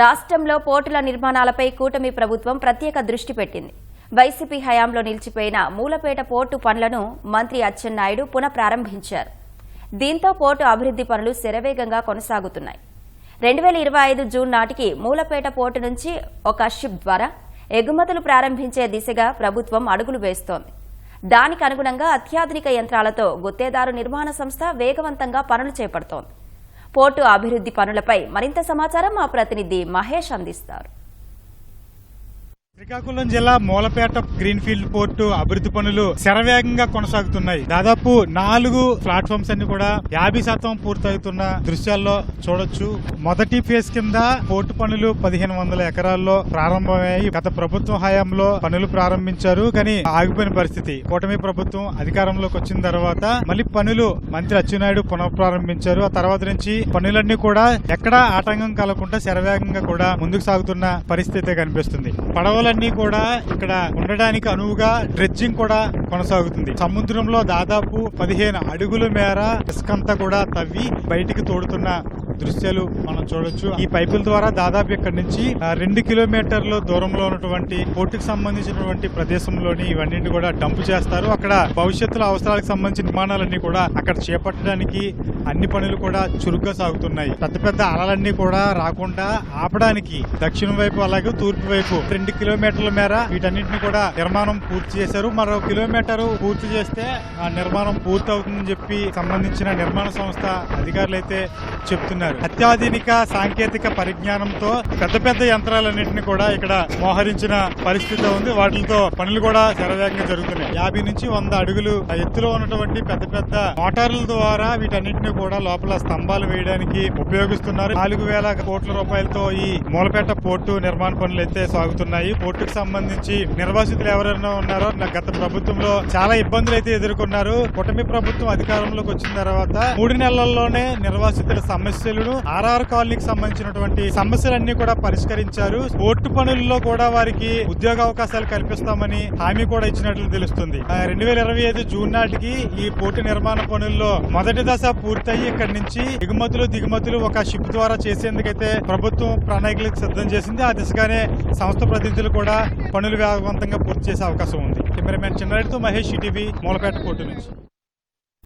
రాష్ట్రంలో పోర్టుల నిర్మాణాలపై కూటమి ప్రభుత్వం ప్రత్యేక దృష్టి పెట్టింది. వైసీపీ హయాంలో నిలిచిపోయిన మూలపేట పోర్టు పనులను మంత్రి అచ్చెన్నాయుడు పునఃప్రారంభించారు. దీంతో పోర్టు అభివృద్ది పనులు శరవేగంగా కొనసాగుతున్నాయి. రెండు వేల ఇరవై ఐదు జూన్ నాటికి మూలపేట పోర్టు నుంచి ఒక షిప్ ద్వారా ఎగుమతులు ప్రారంభించే దిశగా ప్రభుత్వం అడుగులు వేస్తోంది. దానికి అనుగుణంగా అత్యాధునిక యంత్రాలతో గుత్తేదారు నిర్మాణ సంస్థ వేగవంతంగా పనులు చేపడుతోంది. పోర్టు అభివృద్ది పనులపై మరింత సమాచారం మా ప్రతినిధి మహేష్ అందిస్తారు. శ్రీకాకుళం జిల్లా మూలపేట గ్రీన్ఫీల్డ్ పోర్టు అభివృద్ధి పనులు శరవేగంగా కొనసాగుతున్నాయి. దాదాపు నాలుగు ప్లాట్ఫామ్స్ అన్ని కూడా యాభై శాతం పూర్తవుతున్న దృశ్యాల్లో చూడొచ్చు. మొదటి ఫేజ్ కింద పోర్టు పనులు పదిహేను వందల ఎకరాల్లో ప్రారంభమయ్యాయి. గత ప్రభుత్వం హయాంలో పనులు ప్రారంభించారు. కానీ ఆగిపోయిన పరిస్థితి. కూటమి ప్రభుత్వం అధికారంలోకి వచ్చిన తర్వాత మళ్ళీ పనులు మంత్రి అచ్చెన్నాయుడు పునఃప్రారంభించారు. ఆ తర్వాత నుంచి పనులన్నీ కూడా ఎక్కడా ఆటంకం కలగకుండా శరవేగంగా కూడా ముందుకు సాగుతున్న పరిస్థితి కనిపిస్తుంది. పడవలన్నీ కూడా ఇక్కడ ఉండడానికి అనువుగా డ్రెడ్జింగ్ కూడా కొనసాగుతుంది. సముద్రంలో దాదాపు పదిహేను అడుగుల మేర ఇసుకంతా కూడా తవ్వి బయటికి తోడుతున్న దృశ్యాలు మనం చూడొచ్చు. ఈ పైపుల ద్వారా దాదాపు ఇక్కడ నుంచి రెండు కిలోమీటర్ల దూరంలో ఉన్నటువంటి పోర్టుకు సంబంధించినటువంటి ప్రదేశంలోని ఇవన్నీ కూడా డంప్ చేస్తారు. అక్కడ భవిష్యత్తులో అవసరాలకు సంబంధించిన నిర్మాణాలన్నీ కూడా అక్కడ చేపట్టడానికి అన్ని పనులు కూడా చురుగ్గా సాగుతున్నాయి. పెద్ద పెద్ద అలలన్నీ కూడా రాకుండా ఆపడానికి దక్షిణం వైపు అలాగే తూర్పు వైపు రెండు కిలోమీటర్ల మేర వీటన్నిటిని కూడా నిర్మాణం పూర్తి చేశారు. మరో కిలోమీటర్ పూర్తి చేస్తే ఆ నిర్మాణం పూర్తి అవుతుందని చెప్పి సంబంధించిన నిర్మాణ సంస్థ అధికారులు అయితే చెప్తున్నారు. అత్యాధునిక సాంకేతిక పరిజ్ఞానంతో పెద్ద పెద్ద యంత్రాలన్నింటినీ కూడా ఇక్కడ మోహరించిన పరిస్థితి ఉంది. వాటితో పనులు కూడా శరవేగంగా జరుగుతున్నాయి. యాభై నుంచి వంద అడుగులు ఎత్తులో ఉన్నటువంటి పెద్ద పెద్ద మోటార్ల ద్వారా వీటన్నిటిని కూడా లోపల స్తంభాలు వేయడానికి ఉపయోగిస్తున్నారు. నాలుగు వేల కోట్ల రూపాయలతో ఈ మూలపేట పోర్టు నిర్మాణ పనులు అయితే సాగుతున్నాయి. పోర్టుకు సంబంధించి నిర్వాసితులు ఎవరైనా ఉన్నారో నా గత ప్రభుత్వంలో చాలా ఇబ్బందులు అయితే ఎదుర్కొన్నారు. కూటమి ప్రభుత్వం అధికారంలోకి వచ్చిన తర్వాత మూడు నెలల్లోనే నిర్వాసితుల సమస్యలను ఆర్ఆర్ కాలనీకి సంబంధించినటువంటి సమస్యలన్నీ కూడా పరిష్కరించారు. పోర్టు పనుల్లో కూడా వారికి ఉద్యోగ అవకాశాలు కల్పిస్తామని హామీ కూడా ఇచ్చినట్లు తెలుస్తుంది. రెండు వేల ఇరవై ఐదు జూన్ నాటికి ఈ పోర్టు నిర్మాణ పనుల్లో మొదటి దశ పూర్తయి ఇక్కడి నుంచి ఎగుమతులు దిగుమతులు ఒక షిప్ ద్వారా చేసేందుకైతే ప్రభుత్వం ప్రణాళికలకు సిద్ధం చేసింది. ఆ దిశగానే సంస్థ ప్రతినిధులు కూడా పనులు వేగవంతంగా పూర్తి చేసే అవకాశం ఉంది. కెమెరామెన్ చిన్నారెడ్డితో మహేష్ టీవీ మూలపేట పోర్టు నుంచి.